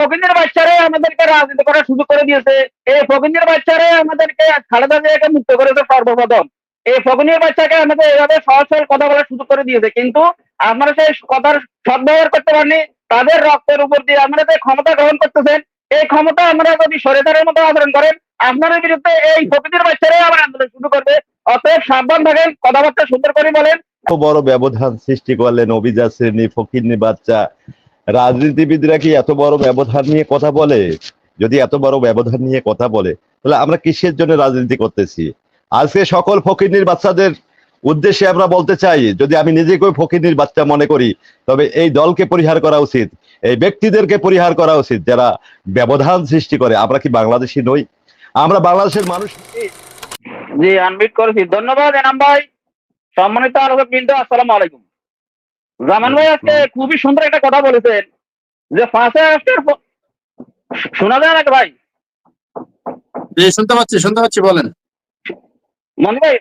ফকিনের বাচ্চারে আমাদেরকে রাজনীতি করার সুযোগ করে দিয়েছে। এই ফকিনের বাচ্চারে আমাদেরকে খালেদা জিয়াকে মুক্ত করেছে সর্বপ্রথম। এই ফকিনের বাচ্চাকে আমাদের এভাবে সহজ সরল কথা বলার সুযোগ করে দিয়েছে। কিন্তু আমরা সেই কথার সদ্ব্যবহার করতে পারিনি। তাদের রক্তের উপর দিয়ে আমরা যে ক্ষমতা গ্রহণ করতেছেন, এই ক্ষমতা আমরা যদি সরেতারের মতো আচরণ করেন, আপনাদের বিরুদ্ধে এই ফকিনের বাচ্চারাই আবার আন্দোলন শুরু করবে। অতএব সাবধান থাকেন, কথাবার্তা সুন্দর করে বলেন। বড় ব্যবধান সৃষ্টি করলেন অভিজাত শ্রেণি ফকিরনি বাচ্চা। রাজনীতিবিদরা কি এত বড় ব্যবধান নিয়ে কথা বলে? যদি এত বড় ব্যবধান নিয়ে কথা বলে, তাহলে আমরা কিসের জন্য রাজনীতি করতেছি? আজকে সকল ফকিরনির বাচ্চাদের উদ্দেশ্যে আমরা বলতে চাই, যদি আমি নিজেকে ফকিরনির বাচ্চা মনে করি, তবে এই দলকে পরিহার করা উচিত, এই ব্যক্তিদেরকে পরিহার করা উচিত যারা ব্যবধান সৃষ্টি করে। আমরা কি বাংলাদেশি নই? আমরা বাংলাদেশের মানুষ জি আনমিট করেছি। ধন্যবাদ এনাম ভাই। সম্মানিত আলোচক বিন্দু আসসালামু আলাইকুম। জামান ভাই আজকে খুবই সুন্দর একটা কথা বলেছেন। যে ফাঁসে প- শোনা যায় নাকি ভাই? শুনতে পাচ্ছি শুনতে পাচ্ছি বলেন। মনি ভাই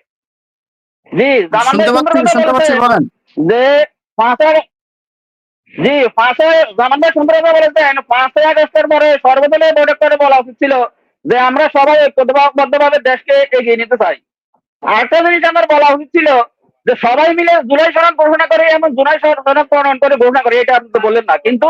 জি জামান ভাই শুনতে সুন্দর পাচ্ছি কথা বলেছেন বলেন। যে পাঁচে জি জামান ভাই সুন্দর কথা বলেছেন। পাঁচই আগস্টের পরে সর্বদলীয় বৈঠক করে বলা উচিত ছিল যে আমরা সবাই ঐক্যবদ্ধভাবে দেশকে এগিয়ে নিতে চাই। আরেকটা জিনিস আমার বলা উচিত ছিল যে সবাই মিলে জুলাই সনদ ঘোষণা করে এবং জুলাই সনদ প্রণয়ন করে ঘোষণা করে, এটা আপনি তো বললেন না। কিন্তু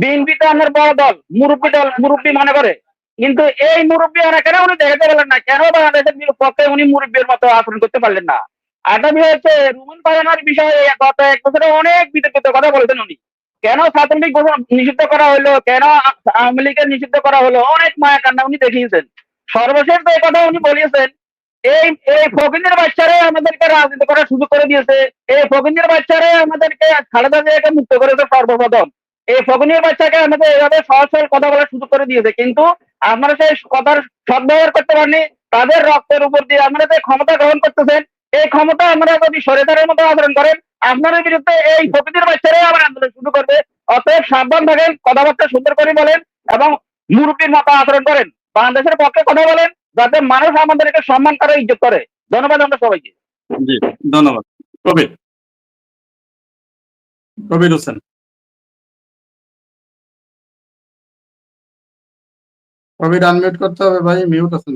বিএনপি তো আমার বড় দল, মুরব্বী দল, মুরব্বী মনে করে। কিন্তু এই মুরব্বী কেন উনি দেখাতে পারলেন না। কেন বাংলাদেশের পক্ষে উনি মুরব্বীর মতো আচরণ করতে পারলেন না? আগামী হচ্ছে রুমন পালানোর বিষয়ে গত এক বছরে অনেক বিতর্কিত কথা বলেছেন উনি। কেন ছাত্রলীগ নিষিদ্ধ করা হলো? কেন আওয়ামী লীগের নিষিদ্ধ করা হলো? অনেক মায়া কান্না উনি দেখিয়েছেন। সর্বশেষ যে কথা উনি বলিয়েছেন এই এই ফকিনের বাচ্চারাই আমাদেরকে রাজনীতি করার সুযোগ করে দিয়েছে। এই ফকিনের বাচ্চারাই আমাদেরকে খালেদা জিয়াকে মুক্ত করেছে সর্বপ্রথম। এই ফকিনের বাচ্চাকে আমাদের এভাবে সহজ সরল কথা বলার সুযোগ করে দিয়েছে। কিন্তু আমরা সেই কথার সদ্ব্যবহার করতে পারিনি। তাদের রক্তের উপর দিয়ে আমরা যে ক্ষমতা গ্রহণ করতেছেন, এই ক্ষমতা আমরা যদি সরেতারের মতো আচরণ করেন, আপনাদের বিরুদ্ধে এই ফকিনের বাচ্চারাই আবার আন্দোলন শুরু করবে। অতএব সাবধান থাকেন, কথাবার্তা সুন্দর করে বলেন এবং মুরব্বীর মতো আচরণ করেন। বাংলাদেশের পক্ষে কথা বলেন যাতে মানুষ আমাদেরকে সম্মান করে ইজ্জত করে। ধন্যবাদ আমরা সবাইকে। জি ধন্যবাদ। কবির কবির হোসেন। কবির আনমিউট করতে হবে ভাই মিউট আছেন।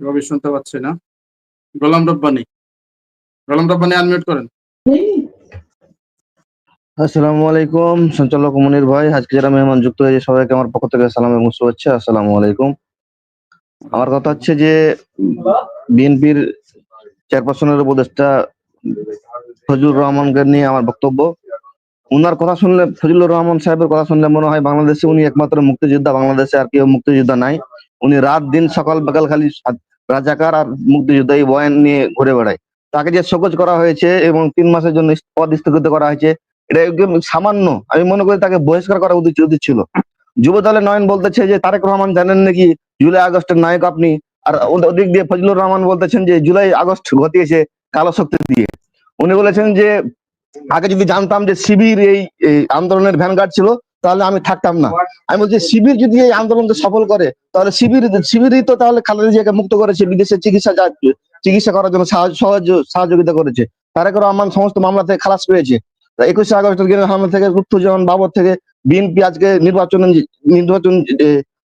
কবির শুনতে পাচ্ছি না। গোলাম রব্বানি। গোলাম রব্বানি আনমিউট করেন। আসসালামু আলাইকুম, সঞ্চালক মনির ভাই। আজকে যারা মেহমান যুক্ত হয়েছে, সবাইকে আমার পক্ষ থেকে সালাম এবং শুভেচ্ছা। আসসালামু আলাইকুম। আমার কথা হচ্ছে যে, বিএনপির চেয়ারপারসনের উপদেষ্টা ফজলুর রহমানকে নিয়ে আমার বক্তব্য। উনার কথা শুনলে, ফজলুর রহমান সাহেবের কথা শুনলে মনে হয় বাংলাদেশে উনি একমাত্র মুক্তিযোদ্ধা, বাংলাদেশে আর কেউ মুক্তিযোদ্ধা নাই। উনি রাত দিন সকাল বিকাল খালি রাজাকার আর মুক্তিযোদ্ধা এই বয়ান নিয়ে ঘুরে বেড়ায়। তাকে যে শোকজ করা হয়েছে এবং তিন মাসের জন্য পদ স্থগিত করা হয়েছে এটা একদম সামান্য। আমি মনে করি তাকে বহিষ্কার করা উচিত ছিল। যুব দলের নয়ন বলতেছে যে তারেক রহমান জানেন নাকি জুলাই আগস্টের নায়ক আপনি? আর ওদিক দিয়ে ফজলুর রহমান বলতেছেন যে জুলাই আগস্ট ঘটিয়েছে কালো শক্তি দিয়ে। উনি বলেছেন যে, আগে যদি জানতাম যে শিবির এই আন্দোলনের ভ্যানগার্ড ছিল, তাহলে আমি থাকতাম না। আমি বলছি, শিবির যদি এই আন্দোলনকে সফল করে, তাহলে শিবির, শিবিরই তো তাহলে খালেদা জিয়াকে মুক্ত করেছে, বিদেশে চিকিৎসা চিকিৎসা করার জন্য সাহায্য সহযোগিতা করেছে। তারেক রহমান সমস্ত মামলা থেকে খালাস পেয়েছে। একুশে আগস্ট হামলা থেকে লুৎফুজ্জামান বাবর থেকে বিএনপি আজকে নির্বাচন নির্বাচন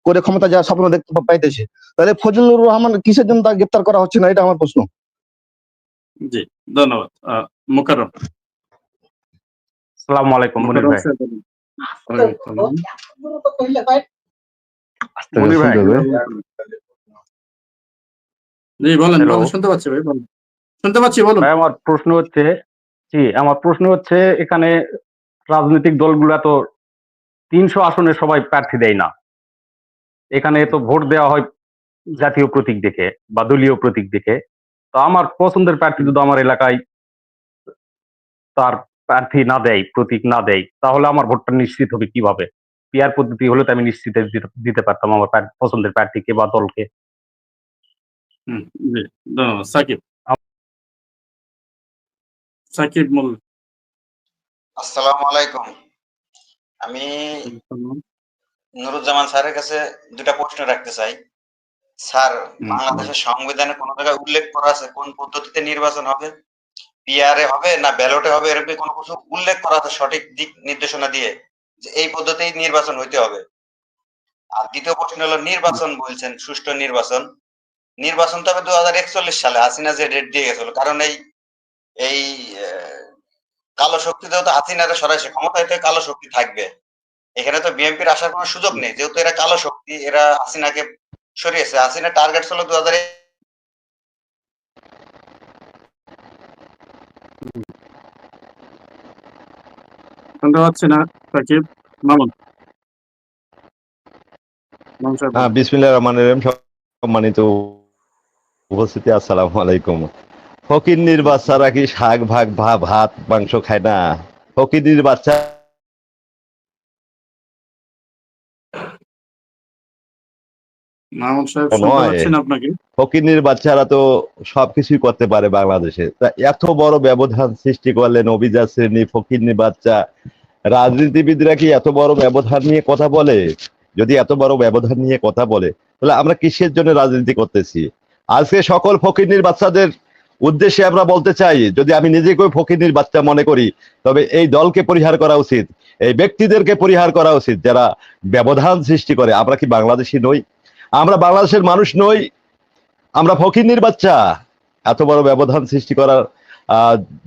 করে ক্ষমতা যাওয়ার স্বপ্ন দেখতে পাইতেছে। তাহলে ফজলুর রহমান কিসের জন্য তাকে গ্রেপ্তার করা হচ্ছে না? এটা আমার প্রশ্ন। জি ধন্যবাদ। আহ, মুকাররম। আলাইকুম মনির ভাই। ওয়ালাইকুম ভাই। জি বলেন শুনতে পাচ্ছি ভাই বলেন। শুনতে পাচ্ছি বলুন। আমার প্রশ্ন হচ্ছে জি, আমার প্রশ্ন হচ্ছে, এখানে রাজনৈতিক দলগুলা তো তিনশো আসনে সবাই প্রার্থী দেয় না। এখানে তো ভোট দেওয়া হয় জাতীয় প্রতীক দেখে বা দলীয় প্রতীক দেখে। তো আমার পছন্দের প্রার্থী যদি আমার এলাকায় তার প্রার্থী না দেয়, প্রতীক না দেয়, তাহলে আমার ভোটটা নিশ্চিত হবে কীভাবে? পিয়ার পদ্ধতি হলে তো আমি নিশ্চিত দিতে- পারতাম আমার পছন্দের প্রার্থীকে বা দলকে। সাকিব? সাকিব মূল আসসালামু আলাইকুম আমি নুরুজ্জামান স্যারের কাছে দুটা প্রশ্ন রাখতে চাই। স্যার বাংলাদেশের সংবিধানে কোন জায়গায় উল্লেখ করা আছে কোন পদ্ধতিতে নির্বাচন হবে? পিআরএ হবে না ব্যালটে হবে? এরকম কোনো কিছু উল্লেখ করা আছে সঠিক দিক নির্দেশনা দিয়ে যে এই পদ্ধতি নির্বাচন হইতে হবে? আর দ্বিতীয় প্রশ্ন হলো নির্বাচন বলছেন সুষ্ঠু নির্বাচন। নির্বাচন তবে দু হাজার একচল্লিশ সালে হাসিনা যে ডেট দিয়ে গেছিল। কারণ এই এই কালো শক্তিতেও তো হাসিনারে সরাসরি ক্ষমতায় তো কালো শক্তি থাকবে। এখানে তো বিএনপির আসার কোনো সুযোগ নেই যেহেতু এরা কালো শক্তি এরা হাসিনাকে সরিয়েছে। হাসিনা টার্গেট ছিল দু হাজার শুনতে পাচ্ছি না সাকিব? মামুন। মামুন হ্যাঁ বিসমিল্লাহ রহমান রহিম সম্মানিত উপস্থিতি আসসালামু আলাইকুম। ফকিন্নির বাচ্চারা কি শাক ভাগ ভা ভাত মাংস খায় না? ফকিরনির বাচ্চা ফকিন্নির বাচ্চারা তো সবকিছুই করতে পারে বাংলাদেশে। তা এত বড় ব্যবধান সৃষ্টি করলেন অভিজাত শ্রেণি ফকিন্নি বাচ্চা। রাজনীতিবিদরা কি এত বড় ব্যবধান নিয়ে কথা বলে? যদি এত বড় ব্যবধান নিয়ে কথা বলে তাহলে আমরা কিসের জন্য রাজনীতি করতেছি? আজকে সকল ফকিরনির বাচ্চাদের উদ্দেশ্যে আমরা বলতে চাই, যদি আমি নিজেকেও ফকিন্নির বাচ্চা মনে করি, তবে এই দলকে পরিহার করা উচিত, এই ব্যক্তিদেরকে পরিহার করা উচিত যারা ব্যবধান সৃষ্টি করে। আমরা কি বাংলাদেশি নই? আমরা বাংলাদেশের মানুষ নই। আমরা ফকিন্নির বাচ্চা। এত বড় ব্যবধান সৃষ্টি করার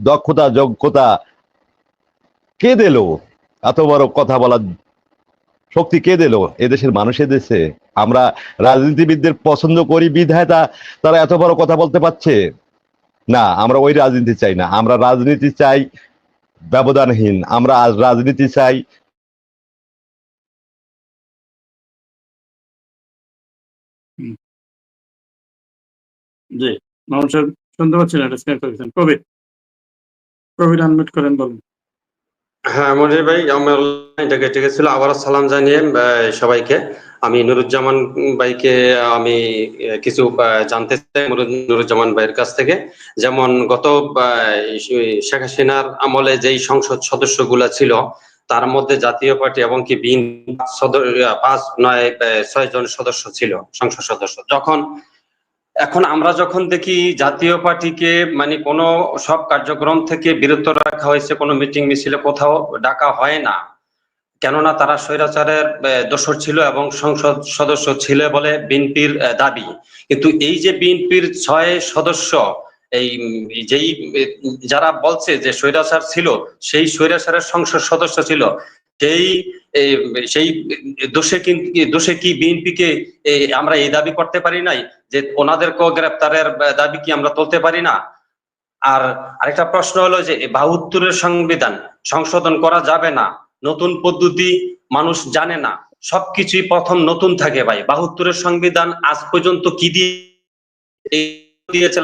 দক্ষতা, যোগ্যতা কে দিল? এত বড় কথা বলার শক্তি কে দিল? এদেশের মানুষের দেশে আমরা রাজনীতিবিদদের পছন্দ করি বিধায়তা তারা এত বড় কথা বলতে পারছে। না আমরা ওই রাজনীতি চাই না। আমরা রাজনীতি চাই ব্যবধানহীন। আমরা আজ রাজনীতি চাই জি মামুন সাহেব শুনতে করেছেন আনমিট করেন বলুন। হ্যাঁ মনির ভাই আমার লাইনটা কেটে গেছিল। আবার সালাম জানিয়ে সবাইকে। আমি নুরুজ্জামান ভাইকে আমি কিছু জানতে চাই নুরু- নুরুজ্জামান ভাইয়ের কাছ থেকে। যেমন গত শেখ হাসিনার আমলে যেই সংসদ সদস্যগুলা ছিল, তার মধ্যে জাতীয় পার্টি এবং কি বিন পাঁচ, নয় ছয় জন সদস্য ছিল, সংসদ সদস্য। যখন, এখন আমরা যখন দেখি জাতীয় পার্টিকে মানে কোনো সব কার্যক্রম থেকে বিরত রাখা হয়েছে, কোনো মিটিং মিছিলে কোথাও ডাকা হয় না কেননা তারা স্বৈরাচারের দোসর ছিল এবং সংসদ সদস্য ছিল বলে বিএনপির দাবি। কিন্তু এই যে বিএনপির ছয় সদস্য, এই, যেই যারা বলছে যে স্বৈরাচার ছিল, সেই স্বৈরাচারের সংসদ সদস্য ছিল, সেই সেই দোষে কিন্তু দোষে কি বিএনপিকে আমরা এই দাবি করতে পারি নাই যে ওনাদেরকেও গ্রেপ্তারের দাবি কি আমরা তুলতে পারি না? আর আরেকটা প্রশ্ন হলো যে বাহাত্তরের সংবিধান সংশোধন করা যাবে না? নতুন পদ্ধতি মানুষ জানে না। সবকিছুই প্রথম নতুন থাকে ভাই। বাহাত্তরের সংবিধান আজ পর্যন্ত কি দিয়ে দিয়েছে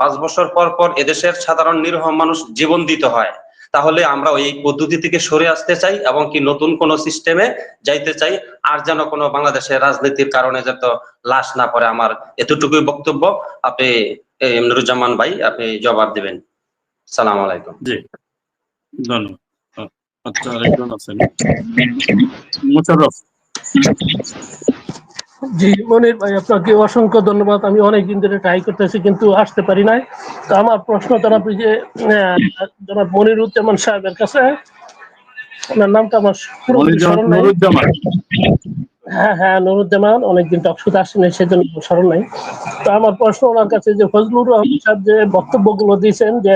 পাঁচ বছর পর পর এদেশের সাধারণ নিরহ মানুষ জীবন দিতে হয়। তাহলে আমরা ওই পদ্ধতি থেকে সরে আসতে চাই এবং কি নতুন কোন সিস্টেমে যাইতে চাই। আর যেন কোনো বাংলাদেশের রাজনীতির কারণে যত লাশ না পড়ে আমার এতটুকুই বক্তব্য। আপনি নুরুজ্জামান ভাই, আপনি জবাব দিবেন। সালাম আলাইকুম। জি। ধন্যবাদ। আচ্ছা আরেকজন আছেন মুশাররফ। জি মনির ভাই আপনাকে অসংখ্য ধন্যবাদ। আমি ধরে ট্রাই করতেছি কিন্তু আসতে পারি নাই। তো আমার প্রশ্ন যে জনাব মনিরুজ্জামান সাহেবের কাছে ওনার নামটা আমার হ্যাঁ হ্যাঁ নুরুজ্জামান অনেকদিন টকশুতে আসেনি সেজন্য স্মরণ নাই। তো আমার প্রশ্ন ওনার কাছে যে ফজলুর রহমান সাহেব যে বক্তব্যগুলো দিয়েছেন যে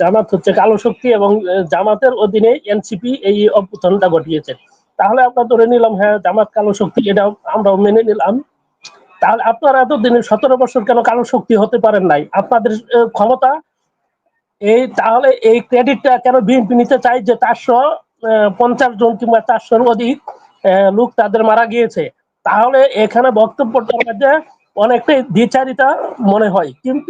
জামাত হচ্ছে কালো শক্তি এবং জামাতের অধীনে এনসিপি এই অভ্যুত্থানটা ঘটিয়েছে। তাহলে আমরা ধরে নিলাম হ্যাঁ জামাত কালো শক্তি, এটা আমরাও মেনে নিলাম। তাহলে আপনারা এতদিনে সতেরো বছর কেন কালো শক্তি হতে পারেন নাই? আপনাদের ক্ষমতা, এই, তাহলে এই ক্রেডিটটা কেন বিএনপি নিতে চাই যে চারশো পঞ্চাশ জন কিংবা চারশোর অধিক লোক তাদের মারা গিয়েছে? তাহলে এখানে বক্তব্যটার অনেকটাই দ্বিচারিতা মনে হয়। কিন্তু